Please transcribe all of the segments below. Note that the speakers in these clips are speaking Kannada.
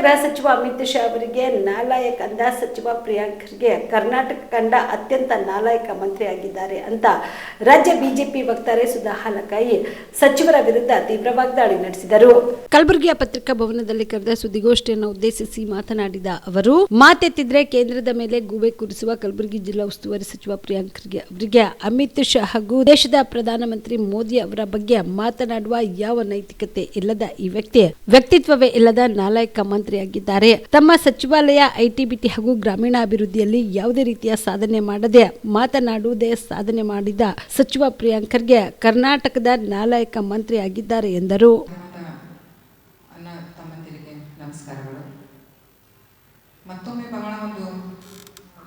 ಗೃಹ ಸಚಿವ ಅಮಿತ್ ಶಾ ಅವರಿಗೆ ನಾಲಾಯಕ್ ಕಂದ ಸಚಿವ ಪ್ರಿಯಾಂಕ್ ಖರ್ಗೆ ಕರ್ನಾಟಕ ಕಂಡ ಅತ್ಯಂತ ನಾಲಾಯಕ ಮಂತ್ರಿ ಆಗಿದ್ದಾರೆ ಅಂತ ರಾಜ್ಯ ಬಿಜೆಪಿ ವಕ್ತಾರೆ ಸುಧಾ ಹಾಲಕಾಯಿ ಸಚಿವರ ವಿರುದ್ಧ ತೀವ್ರ ವಾಗ್ದಾಳಿ ನಡೆಸಿದರು. ಕಲಬುರಗಿಯ ಪತ್ರಿಕಾ ಭವನದಲ್ಲಿ ಕರೆದ ಸುದ್ದಿಗೋಷ್ಠಿಯನ್ನು ಉದ್ದೇಶಿಸಿ ಮಾತನಾಡಿದ ಅವರು, ಮಾತೆತ್ತಿದ್ರೆ ಕೇಂದ್ರದ ಮೇಲೆ ಗೂಬೆ ಕೂರಿಸುವ ಕಲಬುರಗಿ ಜಿಲ್ಲಾ ಉಸ್ತುವಾರಿ ಸಚಿವ ಪ್ರಿಯಾಂಕ್ ಅವರಿಗೆ ಅಮಿತ್ ಶಾ ಹಾಗೂ ದೇಶದ ಪ್ರಧಾನಮಂತ್ರಿ ಮೋದಿ ಅವರ ಬಗ್ಗೆ ಮಾತನಾಡುವ ಯಾವ ನೈತಿಕತೆ ಇಲ್ಲದ ಈ ವ್ಯಕ್ತಿ ವ್ಯಕ್ತಿತ್ವವೇ ಇಲ್ಲದ ನಾಲಾಯಕ ಮಂತ್ರಿಯಾಗಿದ್ದಾರೆ ತಮ್ಮ ಸಚಿವಾಲಯ ಐಟಿಬಿಟಿ ಹಾಗೂ ಗ್ರಾಮೀಣಾಭಿವೃದ್ಧಿಯಲ್ಲಿ ಯಾವುದೇ ರೀತಿಯ ಸಾಧನೆ ಮಾಡದೆ ಮಾತನಾಡುವುದೇ ಸಾಧನೆ ಮಾಡಿದ ಸಚಿವ ಪ್ರಿಯಾಂಕ್ ಖರ್ಗೆ ಕರ್ನಾಟಕದ ನಾಲಾಯಕ ಮಂತ್ರಿಯಾಗಿದ್ದಾರೆ ಎಂದರು. ಮತ್ತೊಮ್ಮೆ ಬಹಳ ಒಂದು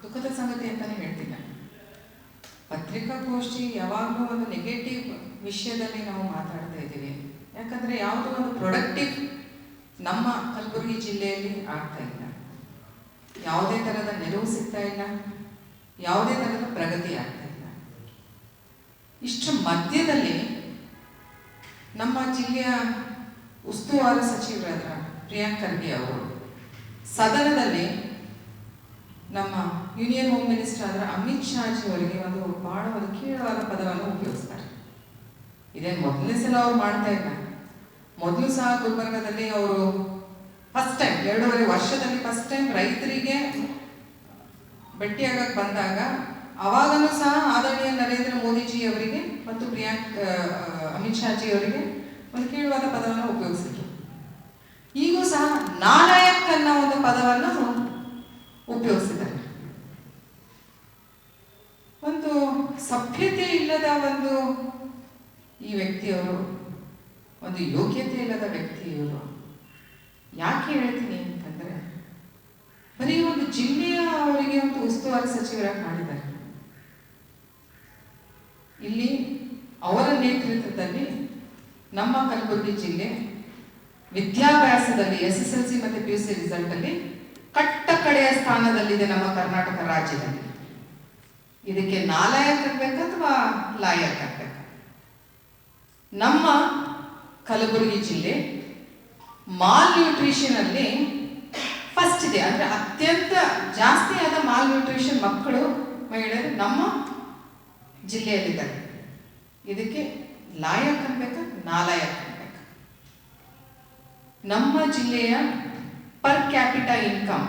ದುಃಖದ ಸಂಗತಿ ಅಂತಾನೆ ಹೇಳ್ತೀನಿ. ಪತ್ರಿಕಾಗೋಷ್ಠಿ ಯಾವಾಗಲೂ ಒಂದು ನೆಗೆಟಿವ್ ವಿಷಯದಲ್ಲಿ ನಾವು ಮಾತಾಡ್ತಾ ಇದ್ದೀವಿ. ಯಾಕಂದ್ರೆ ಯಾವುದೋ ಒಂದು ಪ್ರೊಡಕ್ಟಿವ್ ನಮ್ಮ ಕಲಬುರಗಿ ಜಿಲ್ಲೆಯಲ್ಲಿ ಆಗ್ತಾ ಇಲ್ಲ. ಯಾವುದೇ ತರಹದ ನೆರವು ಸಿಗ್ತಾ ಇಲ್ಲ. ಯಾವುದೇ ಥರದ ಪ್ರಗತಿ ಆಗ್ತಾ ಇಲ್ಲ. ಇಷ್ಟು ಮಧ್ಯದಲ್ಲಿ ನಮ್ಮ ಜಿಲ್ಲೆಯ ಉಸ್ತುವಾರಿ ಸಚಿವರಾದ ಪ್ರಿಯಾಂಕ್ ಖರ್ಗೆ ಅವರು ಸದನದಲ್ಲಿ ನಮ್ಮ ಯೂನಿಯನ್ ಹೋಮ್ ಮಿನಿಸ್ಟರ್ ಆದ ಅಮಿತ್ ಶಾಜಿ ಅವರಿಗೆ ಒಂದು ಬಹಳ ಒಂದು ಕೀಳವಾದ ಪದವನ್ನು ಉಪಯೋಗಿಸ್ತಾರೆ. ಇದೇನು ಮೊದಲನೇ ಸಲ ಅವ್ರು ಮಾಡ್ತಾ ಇಲ್ಲ ಮೊದಲು ಸಹ ಗುಲ್ಬರ್ಗದಲ್ಲಿ ಅವರು ಫಸ್ಟ್ ಟೈಮ್ ಎರಡೂವರೆ ವರ್ಷದಲ್ಲಿ ಫಸ್ಟ್ ಟೈಮ್ ರೈತರಿಗೆ ಭೇಟಿಯಾಗಕ್ಕೆ ಬಂದಾಗ, ಅವಾಗಲೂ ಸಹ ಆದರಣೀಯ ನರೇಂದ್ರ ಮೋದಿಜಿ ಅವರಿಗೆ ಮತ್ತು ಪ್ರಿಯಾಂಕ್ ಅಮಿತ್ ಶಾಜಿ ಅವರಿಗೆ ಒಂದು ಕೀಳುವಾದ ಪದವನ್ನು ಉಪಯೋಗಿಸಿದ್ರು. ಈಗೂ ಸಹ ನಾಲಾಯಕ್ ಅನ್ನೋ ಒಂದು ಪದವನ್ನು ಉಪಯೋಗಿಸಿದ್ದಾರೆ. ಒಂದು ಸಭ್ಯತೆ ಇಲ್ಲದ ಒಂದು ಈ ವ್ಯಕ್ತಿಯವರು ಒಂದು ಯೋಗ್ಯತೆ ಇಲ್ಲದ ವ್ಯಕ್ತಿ ಇವರು. ಯಾಕೆ ಹೇಳ್ತೀನಿ ಅಂತಂದ್ರೆ, ಬರೀ ಒಂದು ಜಿಲ್ಲೆಯ ಅವರಿಗೆ ಒಂದು ಉಸ್ತುವಾರಿ ಸಚಿವರಾಗಿ ಮಾಡಿದ್ದಾರೆ. ಇಲ್ಲಿ ಅವರ ನೇತೃತ್ವದಲ್ಲಿ ನಮ್ಮ ಕಲಬುರಗಿ ಜಿಲ್ಲೆ ವಿದ್ಯಾಭ್ಯಾಸದಲ್ಲಿ ಎಸ್ ಎಸ್ ಎಲ್ ಸಿ ಮತ್ತೆ ಪಿ ಯು ಸಿ ರಿಸಲ್ಟ್ ಅಲ್ಲಿ ಕಟ್ಟ ಕಡೆಯ ಸ್ಥಾನದಲ್ಲಿದೆ ನಮ್ಮ ಕರ್ನಾಟಕ ರಾಜ್ಯದಲ್ಲಿ. ಇದಕ್ಕೆ ನಾಲಾಯಕ್ ಆಗ್ಬೇಕಾ ಅಥವಾ ಲಾಯಕ್ ಆಗ್ಬೇಕಾ? ನಮ್ಮ ಕಲಬುರಗಿ ಜಿಲ್ಲೆ ಮಾಲ್ ನ್ಯೂಟ್ರಿಷನ್ ಅಲ್ಲಿ ಫಸ್ಟ್ ಇದೆ. ಅಂದ್ರೆ ಅತ್ಯಂತ ಜಾಸ್ತಿ ಆದ ಮಾಲ್ ನ್ಯೂಟ್ರಿಷನ್ ಮಕ್ಕಳು, ಮಹಿಳೆಯರು ನಮ್ಮ ಜಿಲ್ಲೆಯಲ್ಲಿದ್ದಾರೆ. ಇದಕ್ಕೆ ಲಾಯಕ್ ಅನ್ಬೇಕಾ ನಾಲಾಯಕ್ ಅನ್ಬೇಕು ನಮ್ಮ ಜಿಲ್ಲೆಯ ಪರ್ ಕ್ಯಾಪಿಟ ಇನ್ಕಮ್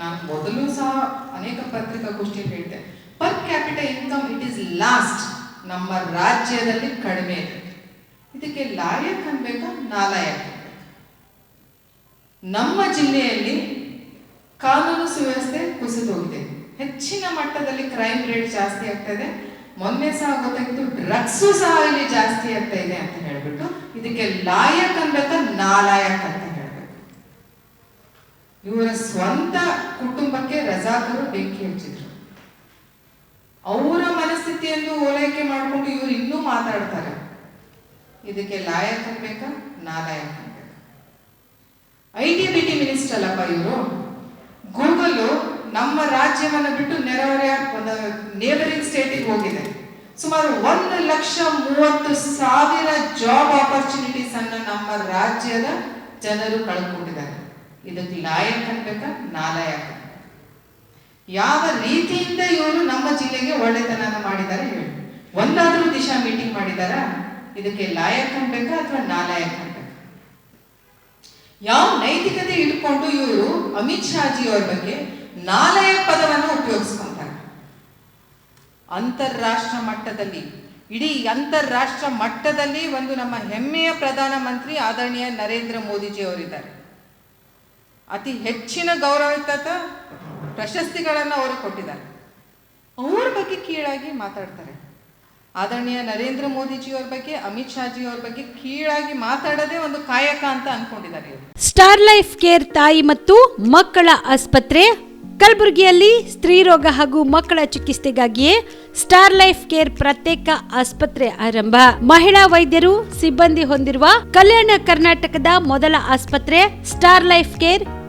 ನಾನು ಮೊದಲು ಸಹ ಅನೇಕ ಪತ್ರಿಕಾಗೋಷ್ಠಿಯಲ್ಲಿ ಹೇಳ್ತೆ per capita income it is last ನಮ್ಮ ರಾಜ್ಯದಲ್ಲಿ ಕಡಿಮೆ ಇದೆ. ಇದಕ್ಕೆ ಲಾಯಕ್ ಅನ್ಬೇಕಾ ನಾಲಾಯಕ್ ನಮ್ಮ ಜಿಲ್ಲೆಯಲ್ಲಿ ಕಾನೂನು ಸುವ್ಯವಸ್ಥೆ ಕುಸಿದೋಗಿದೆ ಹೆಚ್ಚಿನ ಮಟ್ಟದಲ್ಲಿ ಕ್ರೈಮ್ ರೇಟ್ ಜಾಸ್ತಿ ಆಗ್ತಾ ಇದೆ. ಮೊನ್ನೆ ಸಹ ಗೊತ್ತಾಗಿತ್ತು ಡ್ರಗ್ಸು ಸಹ ಇಲ್ಲಿ ಜಾಸ್ತಿ ಆಗ್ತಾ ಇದೆ ಅಂತ ಹೇಳ್ಬಿಟ್ಟು ಇದಕ್ಕೆ ಲಾಯಕ್ ಅನ್ಬೇಕಾ ನಾಲಾಯಕ್ ಅಂತ ಹೇಳ್ಬೇಕು ಇವರ ಸ್ವಂತ ಕುಟುಂಬಕ್ಕೆ ರಜಾಕರು ಬೆಂಕಿ ಹಚ್ಚಿದ್ರು. ಅವರ ಮನಸ್ಥಿತಿಯನ್ನು ಓಲೈಕೆ ಮಾಡಿಕೊಂಡು ಇವರು ಇನ್ನೂ ಮಾತಾಡ್ತಾರೆ. ಇದಕ್ಕೆ ಲಾಯಕ್ ಅನ್ಬೇಕಾ ನಾಲಾಯಕ್ ಅನ್ಬೇಕಾ ಐ ಟಿ ಮಿನಿಸ್ಟರ್ ಅಲ್ಲಪ್ಪ ಇವರು. ಗೂಗಲ್ ನಮ್ಮ ರಾಜ್ಯವನ್ನು ಬಿಟ್ಟು ನೆರೆಹೊರೆಯ ನೇಬರಿಂಗ್ ಸ್ಟೇಟಿಗೆ ಹೋಗಿದೆ. ಸುಮಾರು ಒಂದು ಲಕ್ಷ ಮೂವತ್ತು ಸಾವಿರ ಜಾಬ್ ಆಪರ್ಚುನಿಟೀಸ್ ಅನ್ನು ನಮ್ಮ ರಾಜ್ಯದ ಜನರು ಕಳ್ಕೊಂಡಿದ್ದಾರೆ. ಇದಕ್ಕೆ ಲಾಯಕ್ ಅನ್ಬೇಕಾ ನಾಲಾಯಕ್? ಯಾವ ರೀತಿಯಿಂದ ಇವರು ನಮ್ಮ ಜಿಲ್ಲೆಗೆ ಒಳ್ಳೆತನ ಮಾಡಿದ್ದಾರೆ ಹೇಳಿ. ಒಂದಾದ್ರೂ ದಿಶಾ ಮೀಟಿಂಗ್ ಮಾಡಿದಾರಾ ಇದಕ್ಕೆ ಲಾಯಕ್ ಅನ್ಬೇಕಾ ಅಥವಾ ನಾಲಾಯಕ್ ಅನ್ಬೇಕಾ ಯಾವ ನೈತಿಕತೆ ಇಟ್ಕೊಂಡು ಇವರು ಅಮಿತ್ ಶಾಜಿ ಅವರ ಬಗ್ಗೆ ನಾಲಯ ಪದವನ್ನು ಉಪಯೋಗಿಸ್ಕೊಂತಾರೆ? ಅಂತಾರಾಷ್ಟ್ರ ಮಟ್ಟದಲ್ಲಿ, ಇಡೀ ಅಂತಾರಾಷ್ಟ್ರ ಮಟ್ಟದಲ್ಲಿ ಒಂದು ನಮ್ಮ ಹೆಮ್ಮೆಯ ಪ್ರಧಾನಮಂತ್ರಿ ಆದರಣೀಯ ನರೇಂದ್ರ ಮೋದಿಜಿ ಅವರಿದ್ದಾರೆ. ಅತಿ ಹೆಚ್ಚಿನ ಗೌರವಿತ ಪ್ರಶಸ್ತಿಗಳನ್ನು ಅವರು ಕೊಟ್ಟಿದ್ದಾರೆ. ಅವ್ರ ಬಗ್ಗೆ ಕೀಳಾಗಿ ಮಾತಾಡ್ತಾರೆ. ಆದರಣೀಯ ನರೇಂದ್ರ ಮೋದಿಜಿ ಅವ್ರ ಬಗ್ಗೆ, ಅಮಿತ್ ಶಾಜಿ ಅವ್ರ ಬಗ್ಗೆ ಕೀಳಾಗಿ ಮಾತಾಡೋದೇ ಒಂದು ಕಾಯಕ ಅಂತ ಅನ್ಕೊಂಡಿದ್ದಾರೆ ಸ್ಟಾರ್ ಲೈಫ್ ಕೇರ್ ತಾಯಿ ಮತ್ತು ಮಕ್ಕಳ ಆಸ್ಪತ್ರೆ, ಕಲಬುರಗಿಯಲ್ಲಿ ಸ್ತ್ರೀರೋಗ ಹಾಗೂ ಮಕ್ಕಳ ಚಿಕಿತ್ಸೆಗಾಗಿಯೇ ಸ್ಟಾರ್ ಲೈಫ್ ಕೇರ್ ಪ್ರತ್ಯೇಕ ಆಸ್ಪತ್ರೆ ಆರಂಭ. ಮಹಿಳಾ ವೈದ್ಯರು ಸಿಬ್ಬಂದಿ ಹೊಂದಿರುವ ಕಲ್ಯಾಣ ಕರ್ನಾಟಕದ ಮೊದಲ ಆಸ್ಪತ್ರೆ ಸ್ಟಾರ್ ಲೈಫ್ ಕೇರ್